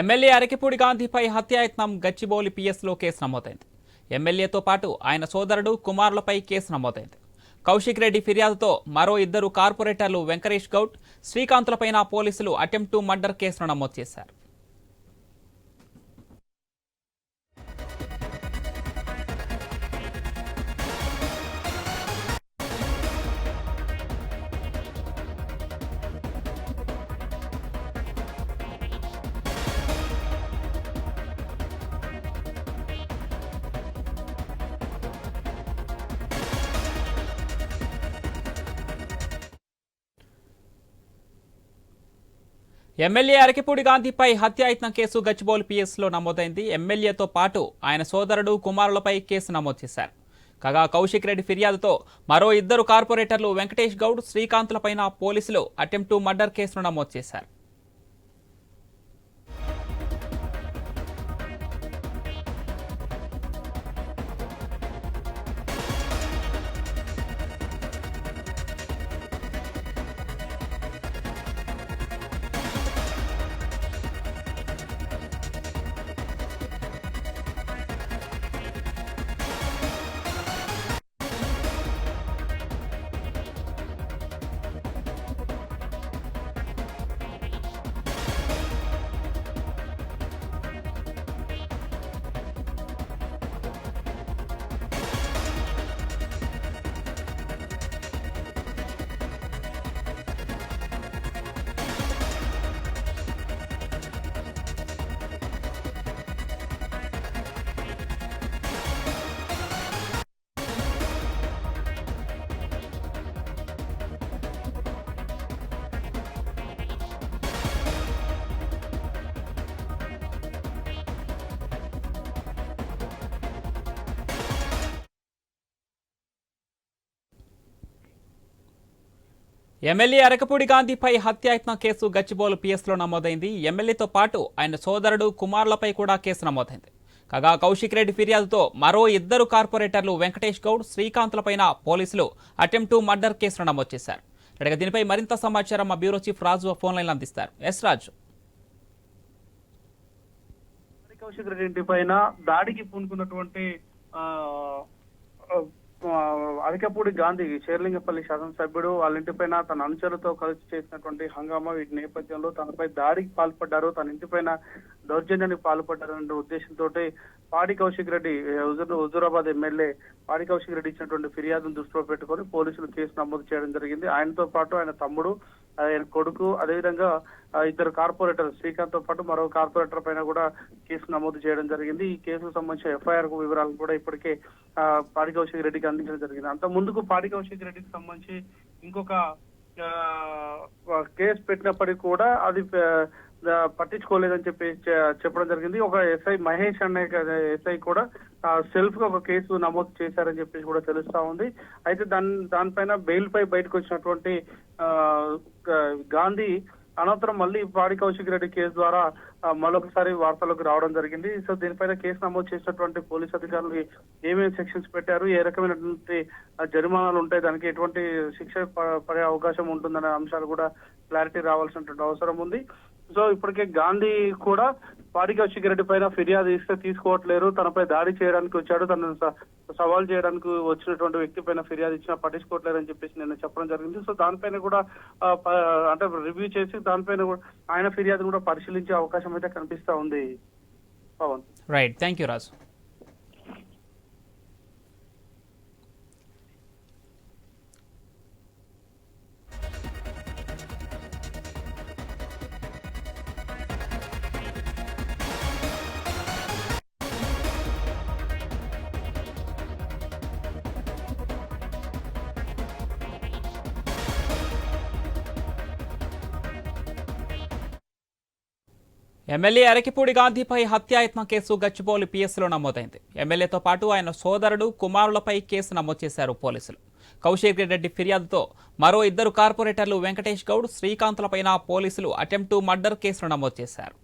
MLA Arekapudi గాంధీపై హత్యాయత్నం Gachibowli పిఎస్లో case నమోదైంది. ఎమ్మెల్యేతో పాటు ఆయన సోదరుడు కుమారులపై కేసు నమోదైంది. కౌశిక్ రెడ్డి ఫిర్యాదుతో మరో ఇద్దరు కార్పొరేటర్లు వెంకటేష్ గౌడ్ శ్రీకాంత్లపైన పోలీసులు అటెంప్ట్ టు మర్డర్ కేసును నమోదు చేశారు. ఎమ్మెల్యే అరకిపూడి గాంధీపై హత్యాయత్నం కేసు గచ్చిబౌలి పిఎస్లో నమోదైంది. ఎమ్మెల్యేతో పాటు ఆయన సోదరుడు కుమారులపై కేసు నమోదు చేశారు. కాగా కౌశిక్ రెడ్డి ఫిర్యాదుతో మరో ఇద్దరు కార్పొరేటర్లు వెంకటేష్ గౌడ్ శ్రీకాంత్లపైన పోలీసులు అటెంప్ట్ టు మర్డర్ కేసును నమోదు చేశారు. ఎమ్మెల్యే అరకపూడి గాంధీపై హత్యాయత్నం కేసు గచ్చిబౌలు పిఎస్లో నమోదైంది. ఎమ్మెల్యేతో పాటు ఆయన సోదరుడు కుమార్లపై కూడా కేసు నమోదైంది. కాగా కౌశిక్ రెడ్డి ఫిర్యాదుతో మరో ఇద్దరు కార్పొరేటర్లు వెంకటేష్ గౌడ్ శ్రీకాంత్లపైన పోలీసులు అటెంప్ట్ టు మర్డర్ కేసును నమోదు చేశారు. ఇక దీనిపై మరింత సమాచారం మా bureau chief Raju phone line అందిస్తారు. ఎస్ రాజు. కౌశిక్ రెడ్డి పైన దాడికి పూనుకున్నటువంటి ఆ, గాంధీ షేర్లింగపల్లి శాసనసభ్యుడు వాళ్ళ ఇంటి పైన తన అనుచరులతో కలిసి చేసినటువంటి హంగామా వీటి నేపథ్యంలో తనపై దాడికి పాల్పడ్డారు తన ఇంటి పైన దౌర్జన్యానికి అనే ఉద్దేశంతో పాడి కౌశిక్ రెడ్డి హుజూరాబాద్ ఎమ్మెల్యే పాడి కౌశిక్ రెడ్డి ఇచ్చినటువంటి ఫిర్యాదును దృష్టిలో పెట్టుకొని పోలీసులు కేసు నమోదు చేయడం జరిగింది. ఆయనతో పాటు ఆయన తమ్ముడు ఆయన కొడుకు అదేవిధంగా ఇద్దరు కార్పొరేటర్ శ్రీకాంత్తో పాటు మరో కార్పొరేటర్ పైన కూడా కేసు నమోదు చేయడం జరిగింది. ఈ కేసుకు సంబంధించిన ఎఫ్ఐఆర్ వివరాలు కూడా ఇప్పటికే ఆ, పాడి కౌశిక్ రెడ్డికి అందించడం జరిగింది. అంత ముందుకు పాడి కౌశిక్ రెడ్డికి సంబంధించి ఇంకొక కేసు పెట్టినప్పటికీ కూడా అది పట్టించుకోలేదని చెప్పి చెప్పడం జరిగింది. ఒక ఎస్ఐ మహేష్ అనే ఎస్ఐ కూడా సెల్ఫ్గా ఒక కేసు నమోదు చేశారని చెప్పేసి కూడా తెలుస్తా ఉంది. అయితే దాని దానిపైన బెయిల్ పై బయటకు వచ్చినటువంటి గాంధీ అనంతరం మళ్ళీ పాడి కౌశిక్ రెడ్డి కేసు ద్వారా మరొకసారి వార్తలకు రావడం జరిగింది. సో దీనిపైన కేసు నమోదు చేసినటువంటి పోలీస్ అధికారులు ఏమేమి సెక్షన్స్ పెట్టారు ఏ రకమైనటువంటి జరిమానాలు ఉంటాయి దానికి ఎటువంటి శిక్ష పడే అవకాశం ఉంటుందనే అంశాలు కూడా క్లారిటీ రావాల్సినటువంటి అవసరం ఉంది. సో ఇప్పటికే గాంధీ కూడా పాడిగా కౌశిక్ రెడ్డి పైన ఫిర్యాదు ఇస్తే తీసుకోవట్లేరు. తనపై దాడి చేయడానికి వచ్చాడు. తనను సవాల్ చేయడానికి వచ్చినటువంటి వ్యక్తి పైన ఫిర్యాదు ఇచ్చినా పట్టించుకోవట్లేదు అని చెప్పేసి నేను చెప్పడం జరిగింది. సో దానిపైన కూడా అంటే రివ్యూ చేసి దానిపైన కూడా ఆయన ఫిర్యాదు కూడా పరిశీలించే అవకాశం అయితే కనిపిస్తా ఉంది. Pavan. Right thank you Raju MLA Arekapudi గాంధీపై హత్యాయత్నం కేసు గచ్చిబౌలి పిఎస్లో నమోదైంది. ఎమ్మెల్యేతో పాటు ఆయన సోదరుడు కుమారులపై కేసు నమోదు చేశారు పోలీసులు. కౌశిక్ రెడ్డి ఫిర్యాదుతో మరో ఇద్దరు కార్పొరేటర్లు వెంకటేష్ గౌడ్ శ్రీకాంత్లపైన పోలీసులు అటెంప్ట్ మర్డర్ కేసును నమోదు చేశారు.